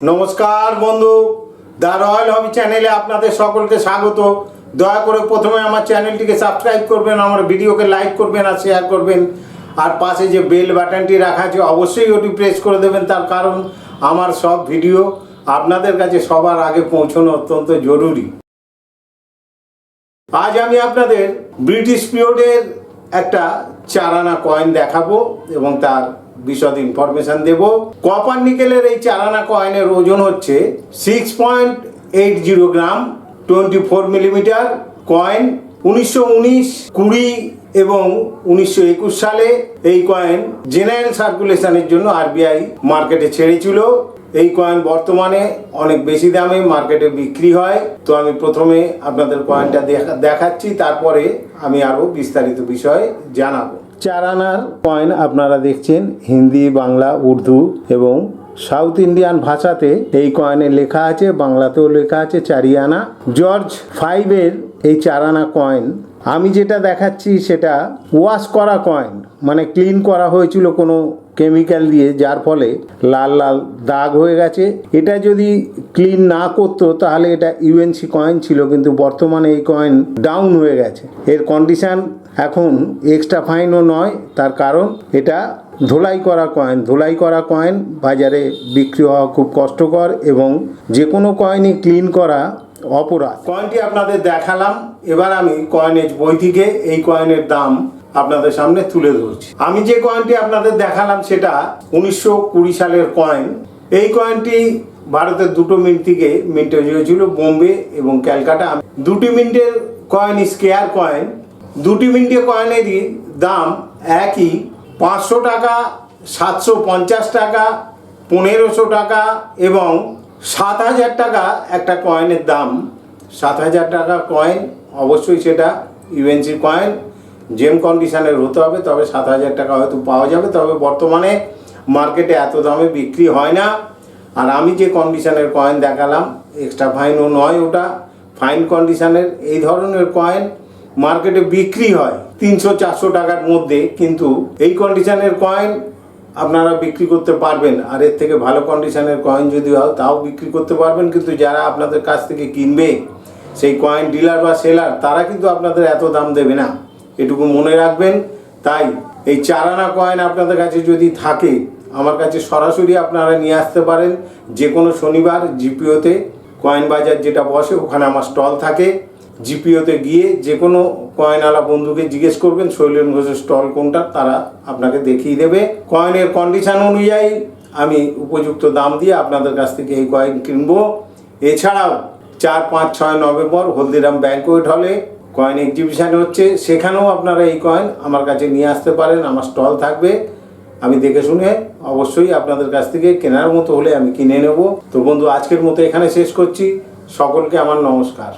নমস্কার বন্ধু, the royal হবি চ্যানেলে আপনাদের সকলকে স্বাগত। দয়া করে প্রথমে আমার চ্যানেলটিকে সাবস্ক্রাইব করবেন, আমার ভিডিওকে লাইক করবেন আর শেয়ার করবেন। আর পাশে যে বেল বাটনটি রাখা আছে, অবশ্যই ওটি প্রেস করে দেবেন, তার কারণ আমার সব ভিডিও আপনাদের কাছে সবার আগে পৌঁছানো অত্যন্ত জরুরি। আজ আমি আপনাদের ব্রিটিশ পিরিয়ডের একটা চারানা কয়েন দেখাবো এবং তার বিশদ ইনফরমেশন দেব। কপার নিকেলের এই চারানা কয়েনের ওজন হচ্ছে six point eight zero gram twenty four millimetre coin উনিশশো উনিশ, কুড়ি এবং উনিশশো একুশ সালে এই কয়েন জেনারেল সার্কুলেশনের জন্য আরবিআই মার্কেটে ছেড়েছিল। এই কয়েন বর্তমানে অনেক বেশি দামে মার্কেটে বিক্রি হয়। তো আমি প্রথমে আপনাদের কয়েনটা দেখা দেখাচ্ছি, তারপরে আমি আরও বিস্তারিত বিষয়ে জানাব। চার আনার কয়েন আপনারা দেখছেন, হিন্দি, বাংলা, উর্দু এবং সাউথ ইন্ডিয়ান ভাষাতে এই কয়েনে লেখা আছে, বাংলাতেও লেখা আছে চারিয়ানা। জর্জ ফাইভের এই চারানা কয়েন আমি যেটা দেখাচ্ছি সেটা ওয়াশ করা কয়েন মানে ক্লিন করা হয়েছিল কোনো কেমিক্যাল দিয়ে, যার ফলে লাল লাল দাগ হয়ে গেছে। এটা যদি ক্লিন না করতো, তাহলে এটা ইউএনসি কয়েন ছিল, কিন্তু বর্তমানে এই কয়েন ডাউন হয়ে গেছে। এর কন্ডিশন এখন এক্সট্রা ফাইনও নয়, তার কারণ এটা ধোলাই করা কয়েন ধোলাই করা কয়েন বাজারে বিক্রি হওয়া খুব কষ্টকর এবং যে কোনো কয়েনই ক্লিন করা অপরাধ। কয়েনটি আপনাদের দেখালাম, এবার আমি কয়েনের বই থেকে এই কয়েনের দাম আপনাদের সামনে তুলে ধরছি। আমি যে কয়েনটি আপনাদের দেখালাম সেটা উনিশশো কুড়ি সালের কয়েন এই কয়েনটি ভারতের দুটো মিন্ট থেকে মিন্টে হয়েছিল বোম্বে এবং ক্যালকাটা। দুটি মিন্টের কয়েন স্কেয়ার কয়েন দুটি মিন্টে কয়েনেরই দাম একই পাঁচশো টাকা, সাতশো পঞ্চাশ টাকা, পনেরোশো টাকা এবং সাত হাজার টাকা একটা কয়েনের দাম। সাত হাজার টাকা কয়েন অবশ্যই সেটা ইউএনসি কয়েন জেম কন্ডিশনের হতে হবে, তবে সাত হাজার টাকা হয়তো পাওয়া যাবে, তবে বর্তমানে মার্কেটে এত দামে বিক্রি হয় না। আর আমি যে কন্ডিশনের কয়েন দেখালাম এক্সট্রা ফাইনও নয় ওটা। ফাইন কন্ডিশনের এই ধরনের কয়েন মার্কেটে বিক্রি হয় তিনশো, চারশো টাকার মধ্যে, কিন্তু এই কন্ডিশনের কয়েন আপনারা বিক্রি করতে পারবেন। আর এর থেকে ভালো কন্ডিশনের কয়েন যদি হয়, তাও বিক্রি করতে পারবেন। কিন্তু যারা আপনাদের কাছ থেকে কিনবে, সেই কয়েন ডিলার বা সেলার তারা কিন্তু আপনাদের এত দাম দেবে না। এটুকু মনে রাখবেন। তাই এই চারানা কয়েন আপনাদের কাছে যদি থাকে, আমার কাছে সরাসরি আপনারা নিয়ে আসতে পারেন। যে কোনো শনিবার জিপিওতে কয়েন বাজার যেটা বসে, ওখানে আমার স্টল থাকে। জিপিওতে গিয়ে যে কোনো কয়েনওয়ালা বন্ধুকে জিজ্ঞেস করবেন, শৈলেন ঘোষের স্টল কোনটা, তারা আপনাকে দেখিয়ে দেবে। কয়েনের কন্ডিশন অনুযায়ী আমি উপযুক্ত দাম দিয়ে আপনাদের কাছ থেকে এই কয়েন কিনবো। এছাড়াও চার পাঁচ ছয় নভেম্বর হলদিরাম ব্যাঙ্কোয়েট হলে কয়েন এক্সিবিশান হচ্ছে। সেখানেও আপনারা এই কয়েন আমার কাছে নিয়ে আসতে পারেন, আমার স্টল থাকবে। আমি দেখে শুনে অবশ্যই আপনাদের কাছ থেকে কেনার মতো হলে আমি কিনে নেব। তো বন্ধু, আজকের মতো এখানে শেষ করছি। সকলকে আমার নমস্কার।